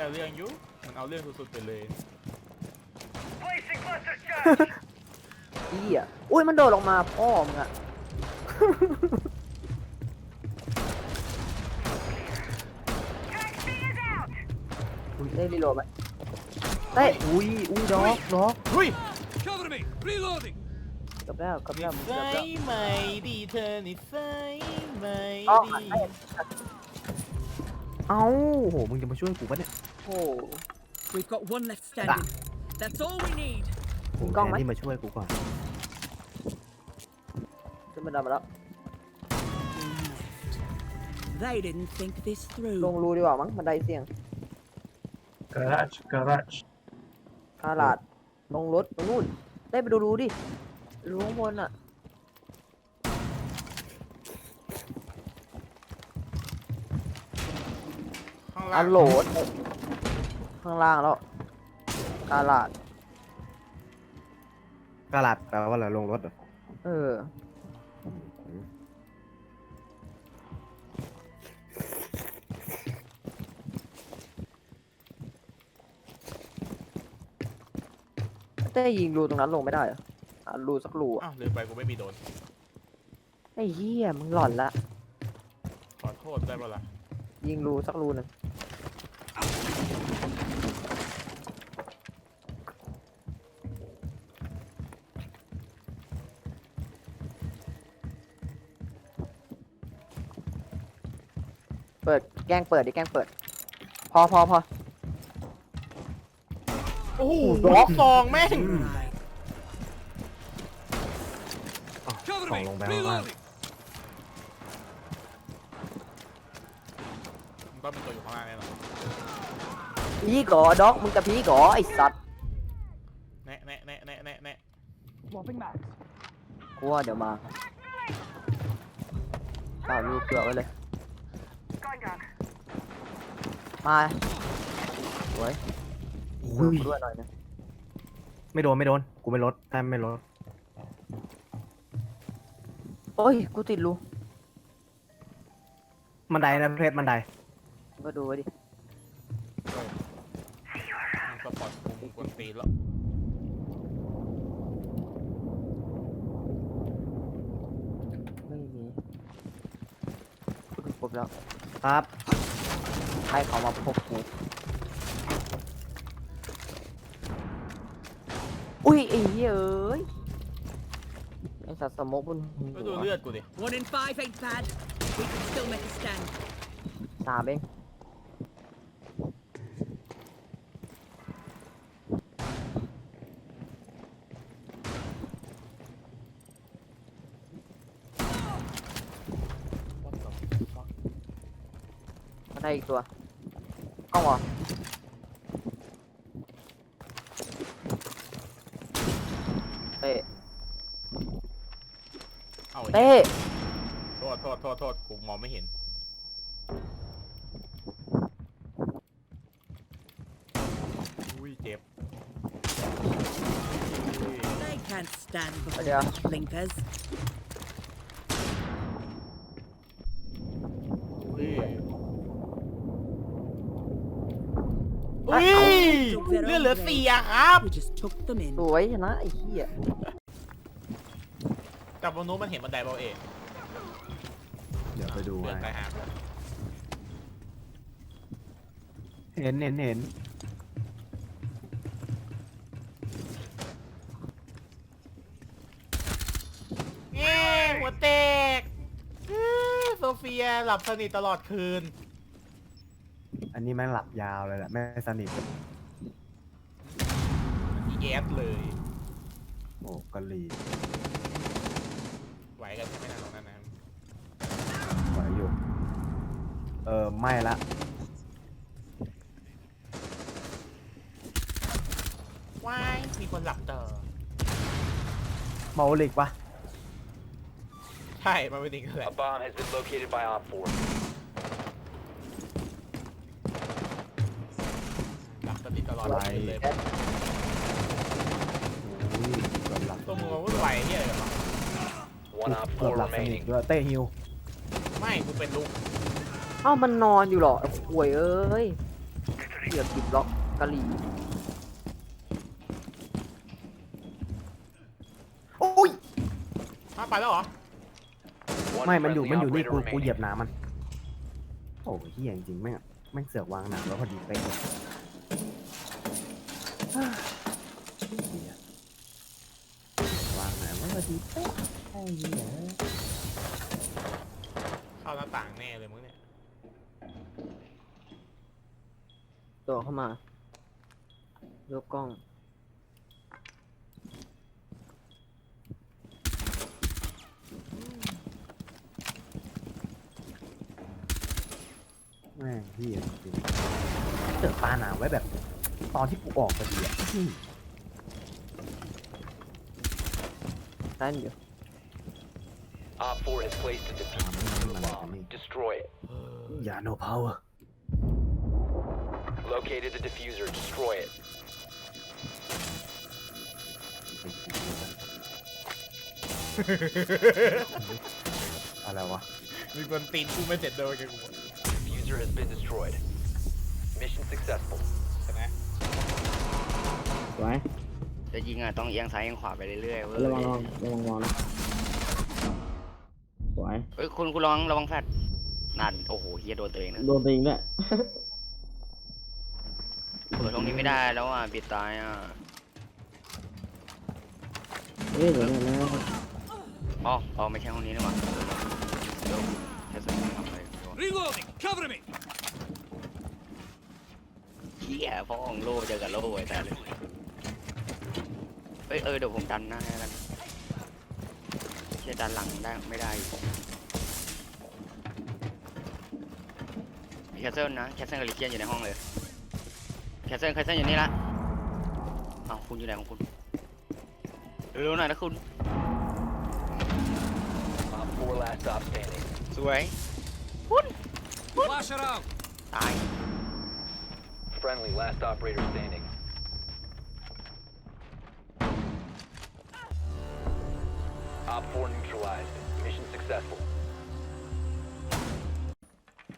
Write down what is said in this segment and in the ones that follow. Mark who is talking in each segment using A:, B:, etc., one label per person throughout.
A: เอาเรื่องอยุมันเอาเรื่องสุดๆไปเลย
B: Placing cluster charge.
C: อีอะอุ้ยมันโดดลงมาพ่อมึงอะ
B: Taxi is out.
C: อุ้ยได้รีโหลดไหมเต้อุ้ยอุ้ยด็อกด็อก
A: เฮ้ย
D: Cover me! Reloading!
C: กลับแล้วกลับแล้วมึงกลับ
A: ใส่
C: แล้ว
A: ไหมดีเธอนี่ใส่ไหม
C: อ๋อ
A: ดี
C: เอ้า
E: โอ้โห มึงจะมาช่วยกูปะเนี่ย
C: โอ้
F: We've got one left standing. That's all we need.
C: มีกล้องไหม
E: แทนที่มาช่วยกูก่อน
C: ขึ้นมาดับมาแล้ว
F: They didn't think this
C: ล
F: through.
C: งรูดีกว่ามั้งบันไดเสี่ยง
G: Garage, garage.
C: คาลาด ลงรถตรงนู่น ได้ไปดูรูดิ รูข้างบนอะ
A: ข้าง
C: อั
A: ล่าง
C: นโหลด ข้างล่างแล้วคาลาด
E: กระลาดแปลว่าอะไรลงรถเหรอ
C: เออเต้ยิงรูตรงนั้นลงไม่ได้เหรออะรูสักรูอะ
A: อ้าวลืมไปกูไม่มีโดน
C: ไอ้เหี้ยมึงหล่อนละ
A: ขอโทษได้ปะล่ะ
C: ยิงรูสักรูหนึ่ง แกล้งเปิดดิแกล้งเปิด พอพอพอ
A: โอ้โหดอกซองแม่ง
F: Right.
E: อ๋อ
D: Cover
E: ส่อง
D: me!
E: ลงไปข้างล่าง
D: Reloading!
A: มันต้องมีตัวอยู่ข้างล่างแน่นอน
C: พีก่อด็อกมึงจะพีก่อไอสัตว์
A: แนะแนะแนะแนะแนะแนะ
C: กูว่าเดี๋ยวมาเอารูเกลือไว้เลย มาสวย
E: อุ้ย
C: ด้วยหน่อยนะ
E: ไม่โดนไม่โดน กูไม่ลดถ้าไม่ลด
C: โอ้ย กูติดรู
E: บันไดนะเพชรบันได
C: มึงก็ดูไว้ดิ
A: มันสปอร์ตกูมึงกวนตีนแล้ว
C: ไม่มีกูดูครบแล้ว
E: ครับ
C: ให้เขามาพบกูอุ้ยไอ้เหี้ยเอ้ยไอ้สัตว์สโมกบนหั
A: ก็ดู
C: ว
A: เลือดกูดิ
F: One in five ain't bad. We can still make a stand.
C: สามเองมาได้อีกตัว กล้องเหรอเต้
A: เอา
C: เต้
A: โทษโทษโทษโทษกูมองไม่เห็น อุ้ยเจ็บอุ้ย
F: They can't stand before
C: Yeah.
F: blinkers.
A: อุ้ยอุ้ย เลือดเหลือสี่อะครับ
F: We just took them in.
C: สวยชนะไอ้เหี้ย
A: จับบนนู้นมันเห็นบันไดเบาเอก
E: เดี๋ยวไปดู
A: เลือด
E: ให้
A: ตายหาแล้ว
E: เห็นเห็นเห็น
A: เย้หัวแตกเอ้อโซเฟียหลับสนิทตลอดคืน
E: อันนี้แม่งหลับยาวเลยแหละแม่สนิท
A: แย้เลย
E: โอ้กะหรี่
A: ไหวกันใช่ไหมนะตรงนั้นนะ
E: ไหวอยู่ เออไม่ละ
A: ว้ายมีคนหลับต่อ
E: เมาลิกปะ
A: ใช่มันไม่ดีกันแหละ
B: A bomb has been located by Op 4.
A: หลับสนิทตลอดคืนเลย
E: อุ้ย เกือบหลับ
A: ตัวมึงมาวุ่นวายเนี่ยอะไรกันวะ
B: One Op
E: เกือบ
B: 4
E: หลับสนิท
B: remaining.
E: ด้วยเต้ฮิว
A: ไม่กูเป็นลูก
C: เอ้ามันนอนอยู่เหรอโอ้ยเอ้ยลือกิบล็อกกะหรี่
E: โอ้ย
A: มาไปแล้วเหรอ
B: One
E: ไม่มันอยู่
B: friendly
E: มันอยู่นี่
B: operator
E: กูกูเหยียบ
B: remaining.
E: น้ำมัน โอ้ยเฮียจริงๆแม่งแม่งเสือกวางหนังแล้วพอดีเป๊ะเลยเหี้ยวางหนังแล้ว พอดีเป๊ะไอ้เหี้ย
A: เข้าหน้าต่างแน่เลยมึงเนี่ย
C: ตัวเข้ามายกกล้อง
E: แม่งเฮียจริงๆเสือกปาหนาวไว้แบบ ตอนที่กูออกพอดีอะ อื้อหือ
C: ได้อยู่
B: Op 4 has placed a diffuser bomb. Destroy it.
E: อย่า no power
B: Located the diffuser. Destroy it.
E: อะไรวะ
A: มีคนตีนกูไม่เจ็ดโดนกันกู
B: Diffuser has been destroyed. Mission successful.
A: ชนะ
H: สวย
I: จะยิงอะต้องเอียงซ้ายเอียงขวาไปเรื่อยๆเว้ย
H: ระวังระวังระวังระวังนะสวย
I: เฮ้ยคุณคุณระวังระวังแฟดนั่นโอ้โหเฮียโดนตัวเองนะ
H: โดนตัวเองด้วย
I: เปิดตรงนี้ไม่ได้แล้วอะปิดตายอะ
H: เฮ้ยเดี๋ยวนะ
I: อ๋ออ๋อไม่ใช่ห้องนี้นี่หว่าเดี๋ยวแค่สมองทำอะไรดีวะ
D: Reloading. Cover me.
I: เฮียพ่อของโลเจอกับโลไอ้แต่เลยเอ้ยเออเดี๋ยวผมดันหน้าให้กันเชี่ยดันหลังได้ไม่ได้แคสเซิลนะแคสเซิลกับลิเจียนอยู่ในห้องเลยแคสเซิลแคสเซิลอยู่นี่ละอ้าวคุณอยู่ไหนของคุณเร็วๆหน่อยนะคุณ
B: Op 4 last stop standing.
I: สวย
D: Flash around.
I: ตาย
B: Friendly last operator standing. Op 4 neutralized. Mission successful.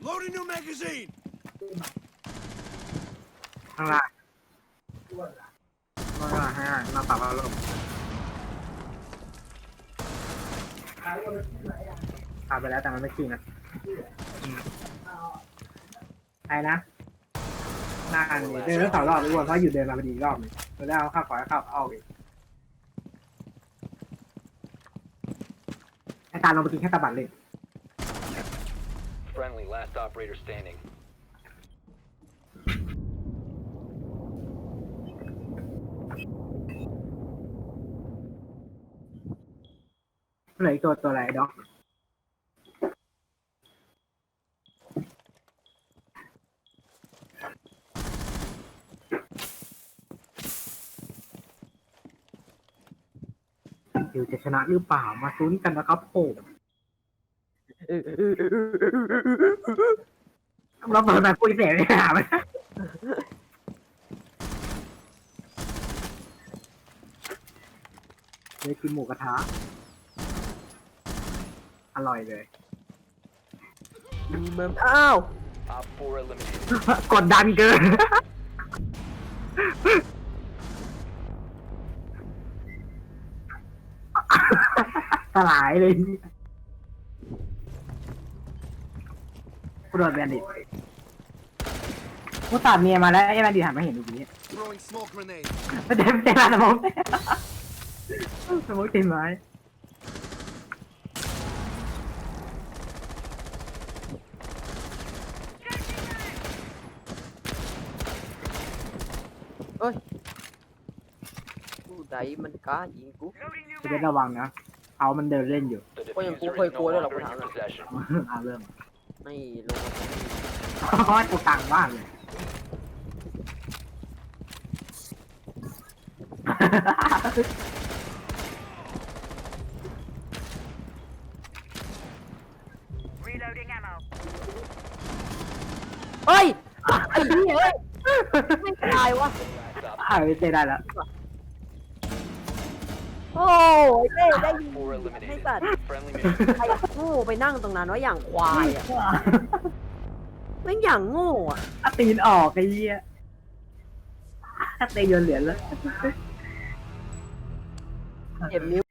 D: Loading new magazine.
G: ข้างล่างข้างล่างข้างล่างมาปรับอารมณ์ปรับไปแล้วแต่มันไม่ขึ้นนะอืมไอ้นะหน้าอันนี้เดินแล้วสองรอบไปวนเพราะหยุดเดินมาพอดีอีกรอบหนึงแล้วเอาเข้าขอให้เข้าเอาอีก ไอ้ตาลงไปกินแค่ตะบัดเลย
B: Friendly last operator standing.
G: เหลืออีกตัวตัวอะไรด็อก อยู่จะชนะหรือเปล่ามาซุ้นกันนะครับผมเราเปิดแบบคุยเสียงเลยหาไหมเลยกินหมูกระทะ อร่อยเลย
C: มีเมืองอ้าว
B: Op 4 eliminated.
G: กดดันเกิน สลายเลยกูโดนแบนดิตกูตัดเมียมาแล้วไอ้แบนดิตหันมาเห็นอีกที
D: Throwing smoke grenade.
G: ไม่ได้ไม่ได้มาสมองสมองตีไม้
C: ผู้ใดมันกล้ายิงกู
G: จะเป็นระวังนะ เอามันเดินเล่นอยู่
B: The
C: Oye,
B: diffuser
C: ojo,
B: is no
C: ojo,
B: longer in
C: ojo,
B: your
C: ojo.
B: possession.
G: เอาเริ่ม
C: ไม่ลงมา
G: เพราะกูต่างบ้านเลย
C: เฮ้ยไอ้เหี้ยเฮ้ยไม่ตายวะ
B: Last op
G: อ่าเจได้แล้ว
C: โอ้ยเต้ได้ยิง
B: 4
C: ไม่
B: eliminated.
C: สัตว์
B: Friendly mission
C: ใครโง่ไปนั่งตรงนั้นวะอย่างควายอะแม่งอย่างโง่อะ
G: อาตีนออกไอ้เหี้ยเตยโยนเหรียญแล้ว
C: เจ็บนิ้ว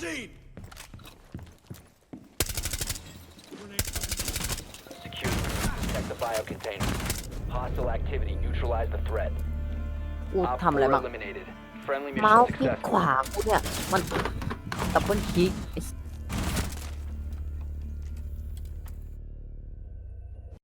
D: magazine.
B: Secure the room. Protect the bio container. Hostile activity. Neutralize the threat.
C: กู
B: Op
C: ทำอะไร
B: 4
C: บ้าง
B: eliminated. Friendly
C: เมา
B: mission
C: ส์คลิก
B: successful.
C: ขวากูเนี่ย มันดับเบิลคลิกไอ้